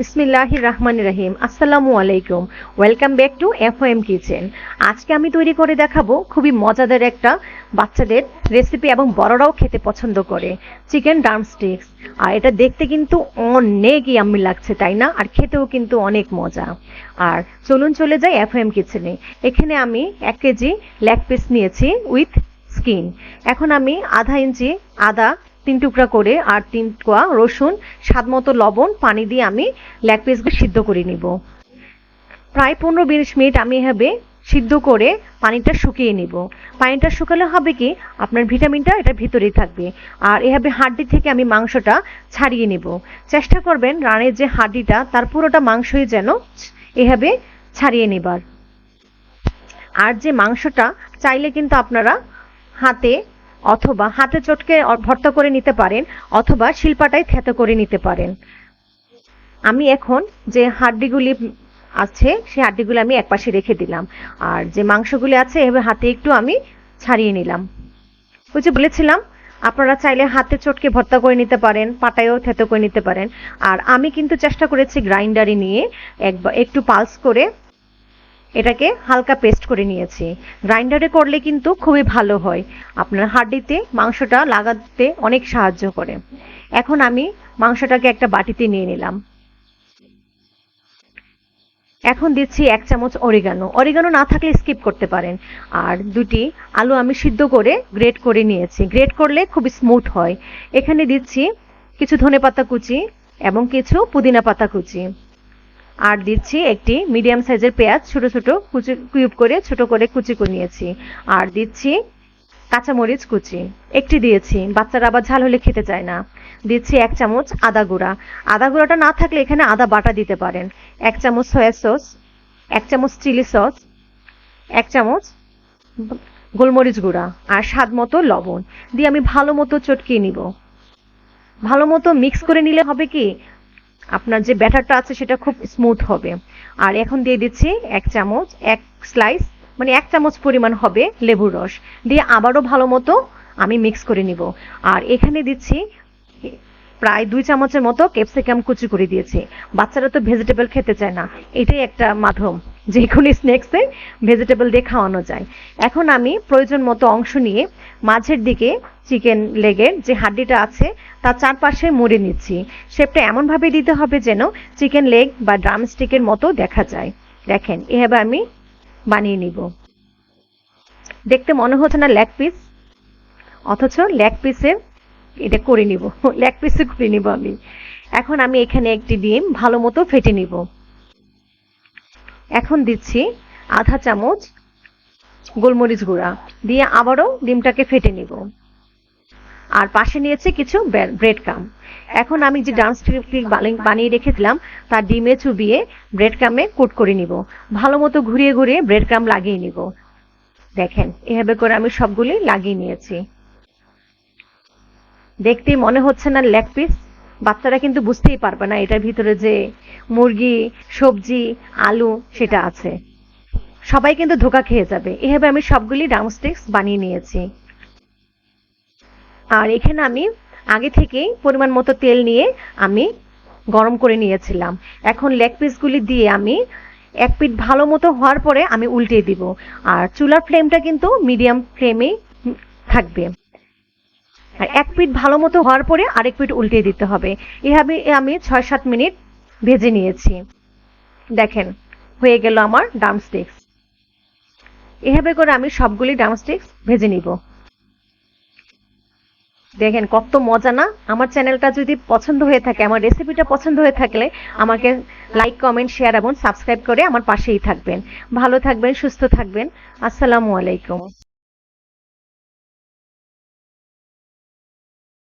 বিসমিল্লাহ রহমান রহিম আসসালামু আলাইকুম। Welcome back to F M kitchen আজকে আমি তৈরি করে দেখাবো খুবই মজাদার একটা বাচ্চাদের রেসিপি এবং বড়রাও খেতে পছন্দ করে চিকেন ড্রামস্টিক্স আর এটা দেখতে কিন্তু অনেক আমি লাগছে, তাই না? আর খেতেও কিন্তু অনেক মজা। আর চলুন চলে যাই এফ এম কিচেনে এখানে আমি এক কেজি লেগ পিস নিয়েছি উইথ স্কিন এখন আমি আধা ইঞ্চি আদা তিন টুকরা করে আর তিন কোয়া রসুন, স্বাদ মতো লবণ, পানি দিয়ে আমি লেগ পিসগুলো সিদ্ধ করে নিব। প্রায় পনেরো বিশ মিনিট আমি এভাবে সিদ্ধ করে পানিটা শুকিয়ে নিব। পানিটা শুকালে হবে কি, আপনার ভিটামিনটা এটা ভিতরেই থাকবে। আর এভাবে হাড্ডি থেকে আমি মাংসটা ছাড়িয়ে নিব। চেষ্টা করবেন রানের যে হাড্ডিটা তার পুরোটা মাংসই যেন এভাবে ছাড়িয়ে নেবার। আর যে মাংসটা, চাইলে কিন্তু আপনারা হাতে অথবা হাতে চটকে ভর্তা করে নিতে পারেন, অথবা শিল্পাটাই থেতো করে নিতে পারেন। আমি এখন যে হাড্ডিগুলি আছে, সেই হাড্ডিগুলো আমি একপাশে রেখে দিলাম। আর যে মাংসগুলি আছে এভাবে হাতে একটু আমি ছাড়িয়ে নিলাম। ওই যে বলেছিলাম, আপনারা চাইলে হাতে চটকে ভর্তা করে নিতে পারেন, পাটায়ও থেতো করে নিতে পারেন। আর আমি কিন্তু চেষ্টা করেছি গ্রাইন্ডারে নিয়ে একবার একটু পালস করে এটাকে হালকা পেস্ট করে নিয়েছি। গ্রাইন্ডারে করলে কিন্তু খুবই ভালো হয়। আপনার হাড্ডিতে মাংসটা লাগাতে অনেক সাহায্য করে। এখন আমি মাংসটাকে একটা বাটিতে নিয়ে নিলাম। এখন দিচ্ছি এক চামচ অরিগানো অরিগানো না থাকলে স্কিপ করতে পারেন। আর দুটি আলু আমি সিদ্ধ করে গ্রেট করে নিয়েছি। গ্রেট করলে খুব স্মুথ হয়। এখানে দিচ্ছি কিছু ধনে পাতা কুচি এবং কিছু পুদিনা পাতা কুচি। আর দিচ্ছি একটি মিডিয়াম সাইজের পেঁয়াজ, ছোট ছোট কুচি, কিউব করে ছোট করে কুচি করে নিয়েছি। আর দিচ্ছি কাঁচামরিচ কুচি। একটি দিয়েছি, বাচ্চারা আবার ঝাল হলে খেতে চায় না। দিচ্ছি এক চামচ আদা গুঁড়া। আদা গুঁড়াটা না থাকলে এখানে আদা বাটা দিতে পারেন। এক চামচ সয়া সস, এক চামচ চিলি সস, এক চামচ গোলমরিচ গুঁড়া আর স্বাদ মতো লবণ। দিয়ে আমি ভালো মতো চটকিয়ে নিব। ভালো মতো মিক্স করে নিলে হবে কি আপনার যে ব্যাটারটা আছে সেটা খুব স্মুথ হবে। আর এখন দিয়ে দিচ্ছি এক চামচ, এক স্লাইস মানে এক চামচ পরিমাণ হবে লেবুর রস। দিয়ে আবারও ভালো মতো আমি মিক্স করে নিব। আর এখানে দিচ্ছি প্রায় দুই চামচের মতো ক্যাপসিকাম কুচি করে দিয়েছি। বাচ্চারা তো ভেজিটেবল খেতে চায় না। এটাই একটা মাধ্যম। যে কোনো স্ন্যাক্সে ভেজিটেবল দিয়ে খাওয়ানো যায়। এখন আমি প্রয়োজন মতো অংশ নিয়ে মাঝের দিকে চিকেন লেগের যে হাড্ডিটা আছে, তার চারপাশে মুড়ে নিচ্ছি। শেপটা এমনভাবে দিতে হবে যেন চিকেন লেগ বা ড্রামস্টিকের মতো দেখা যায়। দেখেন, এভাবে আমি বানিয়ে নিব। দেখতে মনে হচ্ছে না লেগ পিস, অথচ লেগ পিসের এটা করে নিব, লেগ পিসে করে নিব আমি। এখন আমি এখানে একটি ডিম ভালো মতো ফেটে নিব। এখন দিচ্ছি আধা চামচ গোলমরিচ গুঁড়া, দিয়ে আবারও ডিমটাকে ফেটে নিব। আর পাশে নিয়েছে কিছু ব্রেড কাম এখন আমি যে ড্রামস্টিক বানিয়ে রেখেছিলাম, তার ডিমে চুবিয়ে ব্রেড কামে কোট করে নিব। ভালো মতো ঘুরিয়ে ঘুরিয়ে ব্রেড কাম লাগিয়ে নিব। দেখেন, এভাবে করে আমি সবগুলি লাগিয়ে নিয়েছি। দেখতেই মনে হচ্ছে না লেগ পিস। বাচ্চারা কিন্তু বুঝতেই পারবে না এটার ভিতরে যে মুরগি, সবজি, আলু সেটা আছে। সবাই কিন্তু ধোকা খেয়ে যাবে। এভাবে আমি সবগুলি ড্রামস্টিক্স বানিয়ে নিয়েছি। আর এখানে আমি আগে থেকেই পরিমাণ মতো তেল নিয়ে আমি গরম করে নিয়েছিলাম। এখন লেগ পিসগুলি দিয়ে আমি এক পিঠ ভালো মতো হওয়ার পরে আমি উল্টে দিব। আর চুলার ফ্লেমটা কিন্তু মিডিয়াম ফ্লেমেই থাকবে। আর এক পিঠ ভালো মতো হওয়ার পরে আরেক পিঠ উল্টে দিতে হবে। এভাবে আমি ছয় সাত মিনিট ভেজে নিয়েছি। দেখেন, হয়ে গেল আমার ডামস্টিক্স এভাবে করে আমি সবগুলি ডামস্টিক্স ভেজে নিব। দেখেন, কত মজা না? আমার চ্যানেলটা যদি পছন্দ হয়ে থাকে, আমার রেসিপিটা পছন্দ হয়ে থাকলে আমাকে লাইক কমেন্ট শেয়ার এবং সাবস্ক্রাইব করে আমার পাশেই থাকবেন। ভালো থাকবেন, সুস্থ থাকবেন। আসসালামু আলাইকুম।